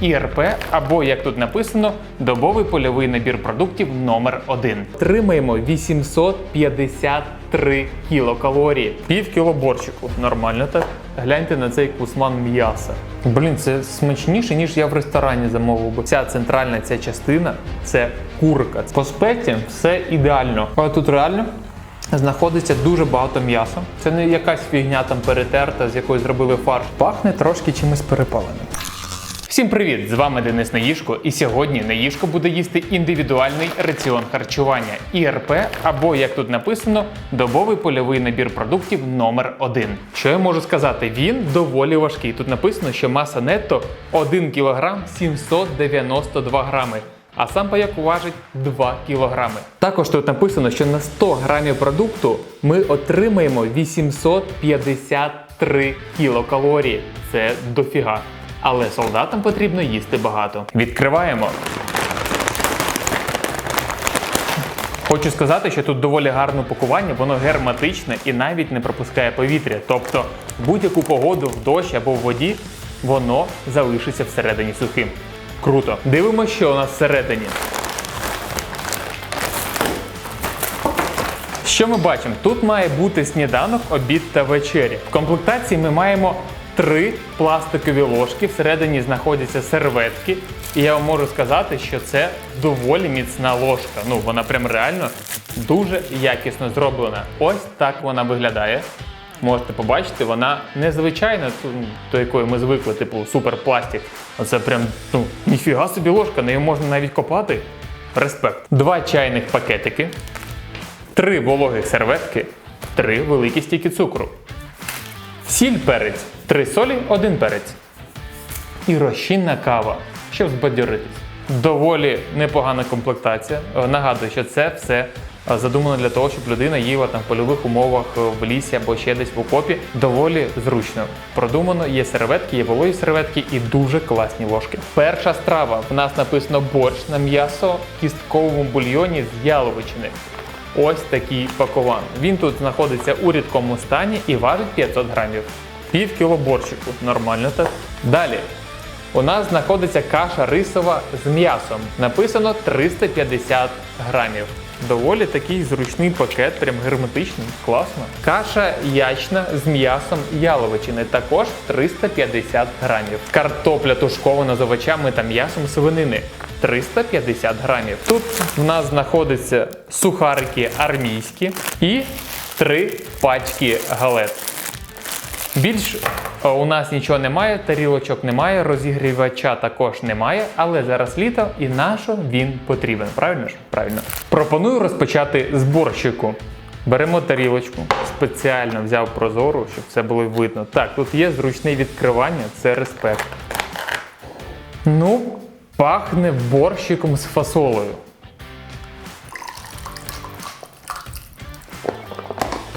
ІРП або, як тут написано, добовий польовий набір продуктів номер 1 Тримаємо 853 кілокалорії. Пів кіло борщику. Нормально так. Гляньте на цей кусман м'яса. Блін, це смачніше, ніж я в ресторані замовив би. Ця центральна ця частина це курка. По спеці все ідеально. Але тут реально знаходиться дуже багато м'яса. Це не якась фігня там перетерта, з якої зробили фарш. Пахне трошки чимось перепаленим. Всім привіт! З вами Денис Наїшко, і сьогодні Наїшко буде їсти індивідуальний раціон харчування ІРП, або як тут написано, добовий польовий набір продуктів номер 1 Що я можу сказати? Він доволі важкий. Тут написано, що маса нетто 1 кг 792 грами. А сам паяк важить 2 кілограми. Також тут написано, що на 100 грамів продукту ми отримаємо 853 кілокалорії. Це дофіга. Але солдатам потрібно їсти багато. Відкриваємо. Хочу сказати, що тут доволі гарне пакування, воно герметичне і навіть не пропускає повітря. Тобто будь-яку погоду в дощ або в воді воно залишиться всередині сухим. Круто. Дивимося, що у нас всередині. Що ми бачимо? Тут має бути сніданок, обід та вечеря. В комплектації ми маємо три пластикові ложки. Всередині знаходяться серветки. І я вам можу сказати, що це доволі міцна ложка. Ну, вона прям реально дуже якісно зроблена. Ось так вона виглядає. Можете побачити, вона незвичайна, до якої ми звикли, типу суперпластик. Оце прям ну, ніфіга собі ложка, нею можна навіть копати. Респект. Два чайних пакетики, три вологих серветки, три великі стійки цукру. Сіль перець, три солі, один перець. І розчинна кава, щоб збадьоритись. Доволі непогана комплектація. Е, Нагадую, що це все е, задумано для того, щоб людина їла там в польових умовах е, в лісі або ще десь в окопі. Доволі зручно. Продумано, є серветки, є вологі серветки і дуже класні ложки. Перша страва. В нас написано борщ на м'ясо в кістковому бульйоні з яловичини. Ось такий пакован. Він тут знаходиться у рідкому стані і важить 500 грамів. Пів кіло борщику. Нормально так. Далі. У нас знаходиться каша рисова з м'ясом. Написано 350 грамів. Доволі такий зручний пакет, прям герметичний, класно. Каша ячна з м'ясом яловичини, також 350 грамів. Картопля тушкована з овочами та м'ясом свинини 350 грамів. Тут в нас знаходяться сухарики армійські і три пачки галет. Більш е, у нас нічого немає, тарілочок немає, розігрівача також немає, але зараз літо і на що він потрібен. Правильно ж? Правильно. Пропоную розпочати з борщику. Беремо тарілочку, спеціально взяв прозору, щоб це було видно. Так, тут є зручне відкривання, це респект. Ну, пахне борщиком з фасолею.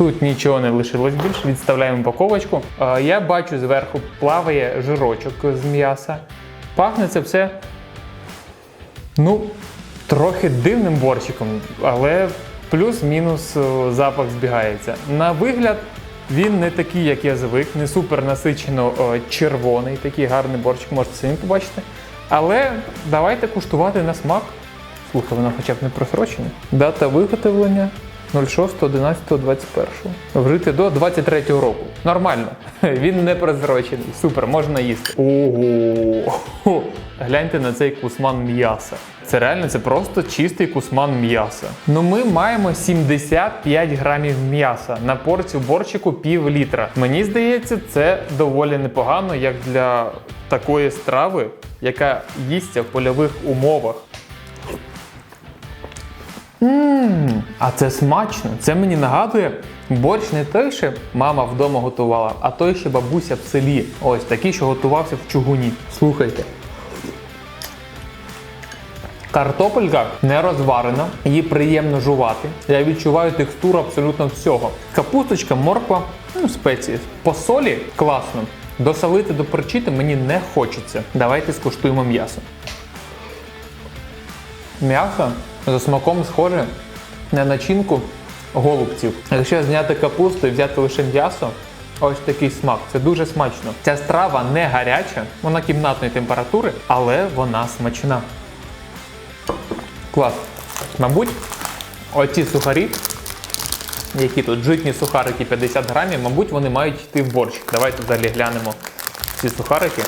Тут нічого не лишилось більше, відставляємо упаковочку. Е, Я бачу зверху плаває жирочок з м'яса. Пахне це все, ну, трохи дивним борщиком, але плюс-мінус е, запах збігається. На вигляд він не такий, як я звик, не супер насичено е, червоний, такий гарний борщик, можете самі побачити. Але давайте куштувати на смак. Слухай, воно хоча б не просрочене. Дата виготовлення 06.11.21. Вжити до 23-го року. Нормально. Він не прозрочений. Супер, можна їсти. Ого! Гляньте на цей кусман м'яса. Це реально це просто чистий кусман м'яса. Ну ми маємо 75 грамів м'яса на порцію борщику пів літра. Мені здається, це доволі непогано, як для такої страви, яка їсться в польових умовах. Ммм, а це смачно. Це мені нагадує борщ не той, що мама вдома готувала, а той, що бабуся в селі. Ось такий, що готувався в чугуні. Слухайте. Картопелька не розварена, її приємно жувати. Я відчуваю текстуру абсолютно всього. Капусточка, морква, ну, спеції. По солі класно. Досолити, доперчити мені не хочеться. Давайте скуштуємо м'ясо. М'ясо за смаком схоже на начинку голубців. Якщо зняти капусту і взяти лише м'ясо, ось такий смак. Це дуже смачно. Ця страва не гаряча, вона кімнатної температури, але вона смачна. Клас. Мабуть, оці сухарі, які тут житні сухарики 50 грамів, мабуть, вони мають йти в борщ. Давайте далі глянемо ці сухарики.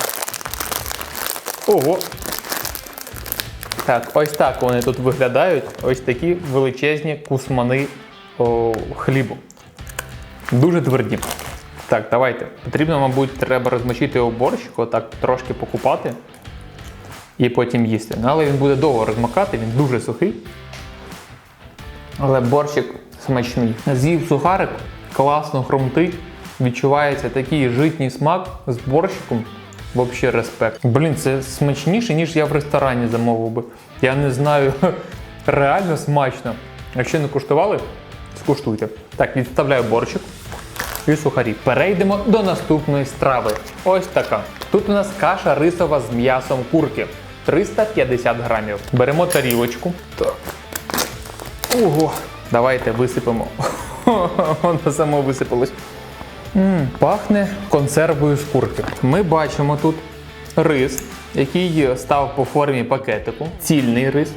Ого! Так, ось так вони тут виглядають. Ось такі величезні кусмани о, хлібу. Дуже тверді. Так, давайте. Потрібно, мабуть, треба розмочити його борщику, так трошки покупати і потім їсти. Ну, але він буде довго розмокати, він дуже сухий. Але борщик смачний. З'їв сухарик, класно хрумтить, відчувається такий житній смак з борщиком. Взагалі респект. Блін, це смачніше, ніж я в ресторані замовив би. Я не знаю, реально смачно. Якщо не куштували, скуштуйте. Так, відставляю борщик і сухарі. Перейдемо до наступної страви. Ось така. Тут у нас каша рисова з м'ясом курки. 350 грамів. Беремо тарілочку. Так. Ого. Давайте висипемо. Воно само висипалось. М, пахне консервою з. Ми бачимо тут рис, який став по формі пакетику. Цільний рис.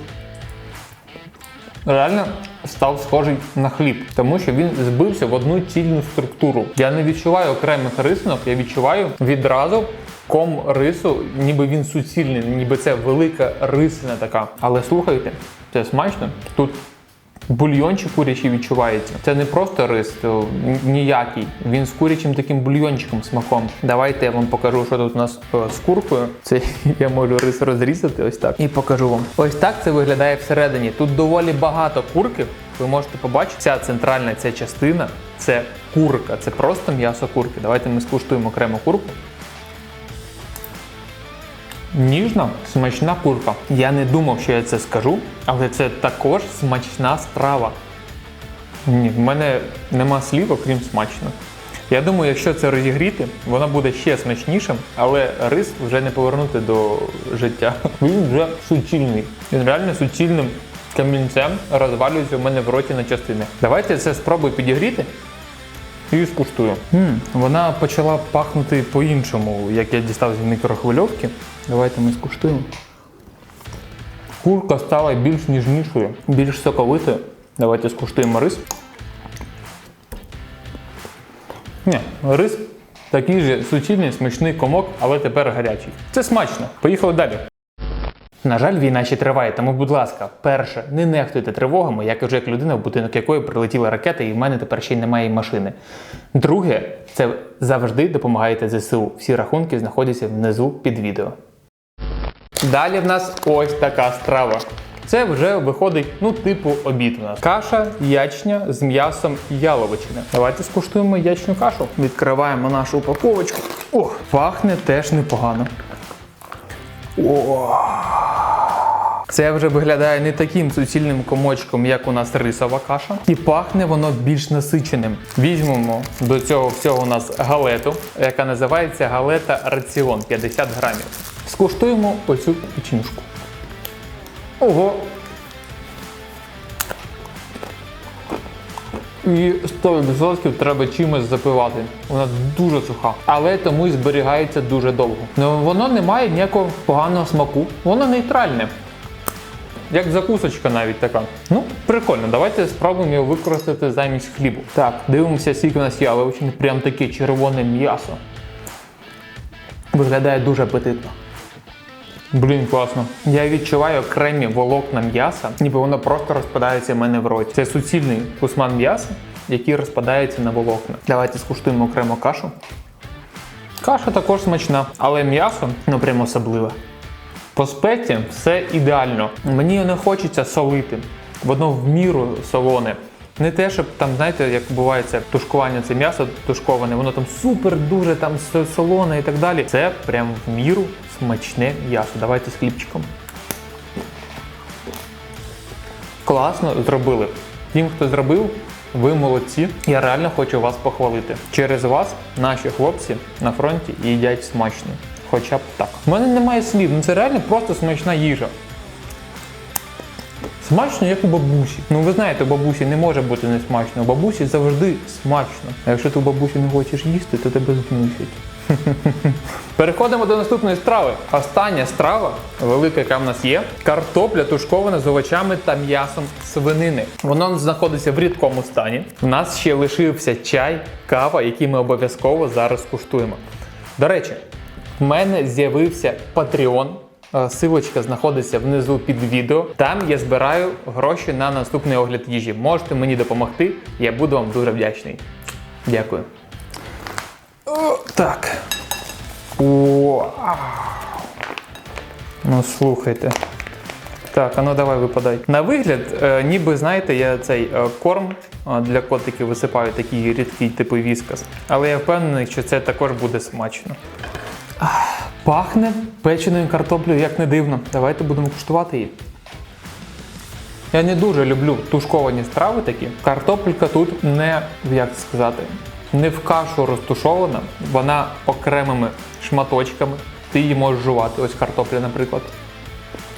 Реально став схожий на хліб, тому що він збився в одну цільну структуру. Я не відчуваю окремих рисинок, я відчуваю відразу ком рису, ніби він суцільний, ніби це велика рисина така. Але слухайте, це смачно. Тут бульйончик курячий відчувається. Це не просто рис, ніякий. Він з курячим таким бульйончиком смаком. Давайте я вам покажу, що тут у нас е, з куркою. Це я можу рис розрізати ось так і покажу вам. Ось так це виглядає всередині. Тут доволі багато курки. Ви можете побачити, ця центральна ця частина це курка, це просто м'ясо курки. Давайте ми скуштуємо окремо курку. Ніжна, смачна курка. Я не думав, що я це скажу, але це також смачна страва. Ні, в мене нема слів, окрім смачно. Я думаю, якщо це розігріти, воно буде ще смачнішим, але рис вже не повернути до життя. Він вже суцільний. Він реально суцільним камінцем розвалюється у мене в роті на частини. Давайте це спробую підігріти і скуштую. м вона почала пахнути по-іншому, як я дістав з мікрохвильовки. Давайте ми скуштуємо. Курка стала більш ніжнішою, більш соковитою. Давайте скуштуємо рис. Ні, рис такий же суцільний, смачний комок, але тепер гарячий. Це смачно. Поїхали далі. На жаль, війна ще триває, тому, будь ласка, перше, не нехтуйте тривогами, я кажу як людина, в будинок якої прилетіла ракета, і в мене тепер ще й немає машини. Друге, це завжди допомагаєте ЗСУ. Всі рахунки знаходяться внизу під відео. Далі в нас ось така страва. Це вже виходить, ну, типу обід у нас. Каша ячня з м'ясом яловичини. Давайте скуштуємо ячну кашу. Відкриваємо нашу упаковочку. Ох, пахне теж непогано. О! Це вже виглядає не таким суцільним комочком, як у нас рисова каша, і пахне воно більш насиченим. Візьмемо до цього всього у нас галету, яка називається галета раціон 50 грамів. Скуштуємо оцю печінушку. Ого! І 100% треба чимось запивати. Вона дуже суха, але тому і зберігається дуже довго. Ну, воно не має ніякого поганого смаку, воно нейтральне. Як закусочка навіть така. Ну, прикольно, давайте спробуємо його використати замість хлібу. Так, дивимося, скільки у нас яловичини. Прям таке червоне м'ясо. Виглядає дуже апетитно. Блін, класно. Я відчуваю окремі волокна м'яса, ніби воно просто розпадається в мене в роті. Це суцільний кусман м'яса, який розпадається на волокна. Давайте скуштуємо окремо кашу. Каша також смачна, але м'ясо ну прям особливе. По спеці все ідеально. Мені не хочеться солити. Воно в міру солоне. Не те, щоб там, знаєте, як буває це тушкування, це м'ясо тушковане, воно там супер дуже там солоне і так далі. Це прям в міру смачне м'ясо. Давайте з хлібчиком. Класно зробили. Тим, хто зробив, ви молодці. Я реально хочу вас похвалити. Через вас наші хлопці на фронті їдять смачно. Хоча б так. У мене немає слів, ну це реально просто смачна їжа. Смачно, як у бабусі. Ну ви знаєте, у бабусі не може бути не смачно. У бабусі завжди смачно. А якщо ти у бабусі не хочеш їсти, то тебе змусять. Переходимо до наступної страви. Остання страва, велика, яка в нас є, картопля тушкована з овочами та м'ясом свинини. Воно знаходиться в рідкому стані. У нас ще лишився чай, кава, які ми обов'язково зараз куштуємо. До речі, в мене з'явився Patreon. Е, Силочка знаходиться внизу під відео. Там я збираю гроші на наступний огляд їжі. Можете мені допомогти, я буду вам дуже вдячний. Дякую. О, так. О. Ну слухайте. Так, а ну давай випадай. На вигляд, е, ніби знаєте, я цей е, корм е, для котиків висипаю такий рідкий типу віскас. Але я впевнений, що це також буде смачно. Ах, Пахне печеною картоплею, як не дивно. Давайте будемо куштувати її. Я не дуже люблю тушковані страви такі. Картопелька тут не, як сказати, не в кашу розтушована, вона окремими шматочками. Ти її можеш жувати. Ось картопля, наприклад.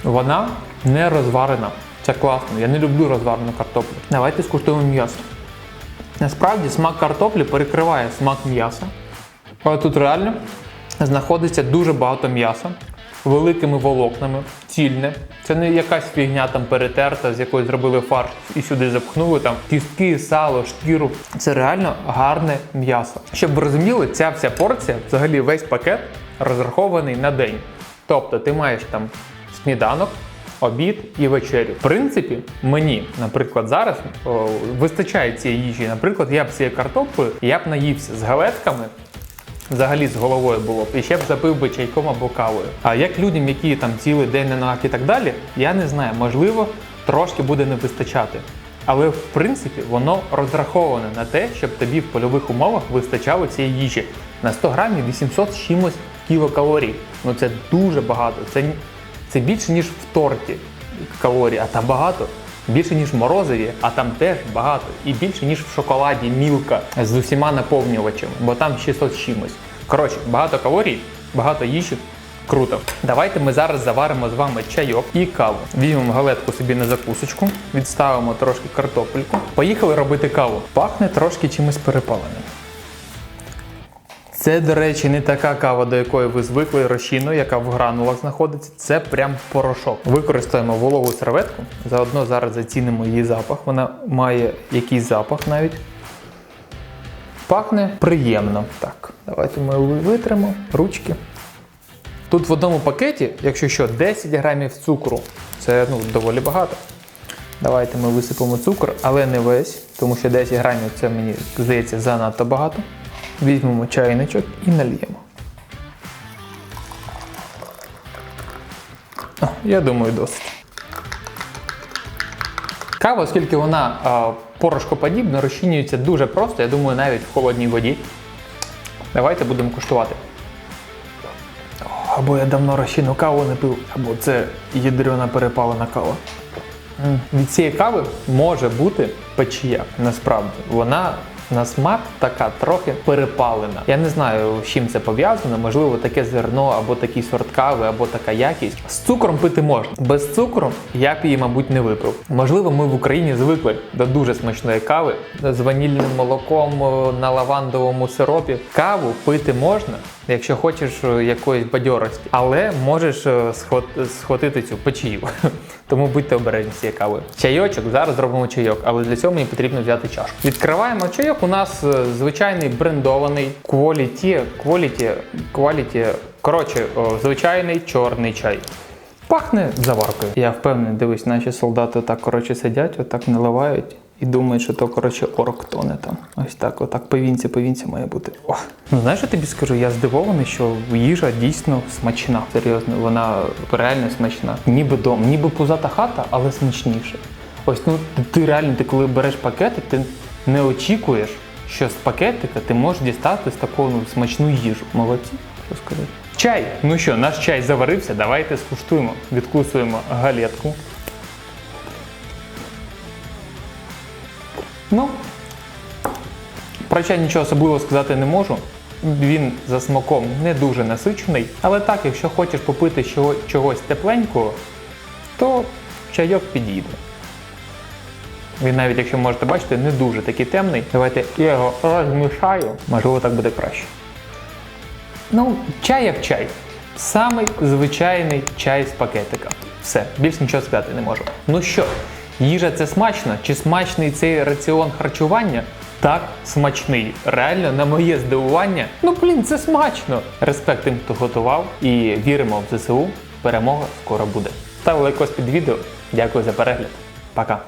Вона не розварена. Це класно. Я не люблю розварену картоплю. Давайте скуштуємо м'ясо. Насправді смак картоплі перекриває смак м'яса. Але тут реально знаходиться дуже багато м'яса, великими волокнами, цільне. Це не якась фігня там перетерта, з якої зробили фарш і сюди запхнули там кістки, сало, шкіру. Це реально гарне м'ясо. Щоб ви розуміли, ця вся порція, взагалі весь пакет розрахований на день. Тобто ти маєш там сніданок, обід і вечерю. В принципі, мені, наприклад, зараз о, вистачає цієї їжі. Наприклад, я б цією картоплею я б наївся з галетками. Взагалі з головою було б і ще б запив би чайком або кавою. А як людям, які там цілий день на ногах і так далі, я не знаю, можливо, трошки буде не вистачати. Але в принципі воно розраховане на те, щоб тобі в польових умовах вистачало цієї їжі. На 100 грамів 800 з чимось кілокалорій. Ну це дуже багато. Це, це більше ніж в торті калорій, а там багато. Більше ніж морозиві, а там теж багато. І більше ніж в шоколаді мілка з усіма наповнювачами, бо там 600 з чимось. Коротше, багато калорій, багато їжі. Круто. Давайте ми зараз заваримо з вами чайок і каву. Візьмемо галетку собі на закусочку, відставимо трошки картопельку. Поїхали робити каву. Пахне трошки чимось перепаленим. Це, до речі, не така кава, до якої ви звикли розчинну, яка в гранулах знаходиться. Це прям порошок. Використаємо вологу серветку. Заодно зараз зацінимо її запах. Вона має якийсь запах навіть. Пахне приємно. Так, давайте ми витримо ручки. Тут в одному пакеті, якщо що, 10 грамів цукру. Це ну, доволі багато. Давайте ми висипемо цукор, але не весь, тому що 10 грамів це мені здається занадто багато. Візьмемо чайничок і нальємо. Я думаю, досить. Кава, оскільки вона а, порошкоподібна, розчинюється дуже просто, я думаю, навіть в холодній воді. Давайте будемо куштувати. Або я давно розчинну каву не пив, або це ядрена перепалена кава. Від цієї кави може бути печія, насправді. Вона на смак така трохи перепалена. Я не знаю, з чим це пов'язано. Можливо, таке зерно, або такий сорт кави, або така якість. З цукром пити можна. Без цукру я б її, мабуть, не випив. Можливо, ми в Україні звикли до дуже смачної кави з ванільним молоком на лавандовому сиропі. Каву пити можна. Якщо хочеш е, якоїсь бадьорості, але можеш е, схватити цю печію. Тому будьте обережні з кавою. Чайочок, зараз зробимо чайок, але для цього мені потрібно взяти чашку. Відкриваємо чайок. У нас е, звичайний брендований quality, quality, quality, коротше, звичайний чорний чай. Пахне заваркою. Я впевнений, дивись, наші солдати так коротше сидять, отак наливають і думають, що то коротше орк тоне там. Ось так, отак повінці, повінці має бути. О. Ну знаєш, я тобі скажу, я здивований, що їжа дійсно смачна. Серйозно, вона реально смачна. Ніби дом, ніби пузата хата, але смачніше. Ось ну ти- реально, ти коли береш пакетик, ти не очікуєш, що з пакетика ти можеш дістати з таку ну, смачну їжу. Молодці, що сказати. Чай. Ну що, наш чай заварився, давайте скуштуємо. Відкусуємо галетку. Ну, про чай нічого особливого сказати не можу. Він за смаком не дуже насичений. Але так, якщо хочеш попити чогось тепленького, то чайок підійде. Він навіть, якщо можете бачити, не дуже такий темний. Давайте я його розмішаю. Можливо, так буде краще. Ну, чай як чай. Самий звичайний чай з пакетика. Все, більш нічого сказати не можу. Ну що, їжа це смачно? Чи смачний цей раціон харчування? Так, смачний. Реально, на моє здивування. Ну блін, це смачно. Респект тим, хто готував, і віримо в ЗСУ. Перемога скоро буде. Став лайкос під відео. Дякую за перегляд. Пока.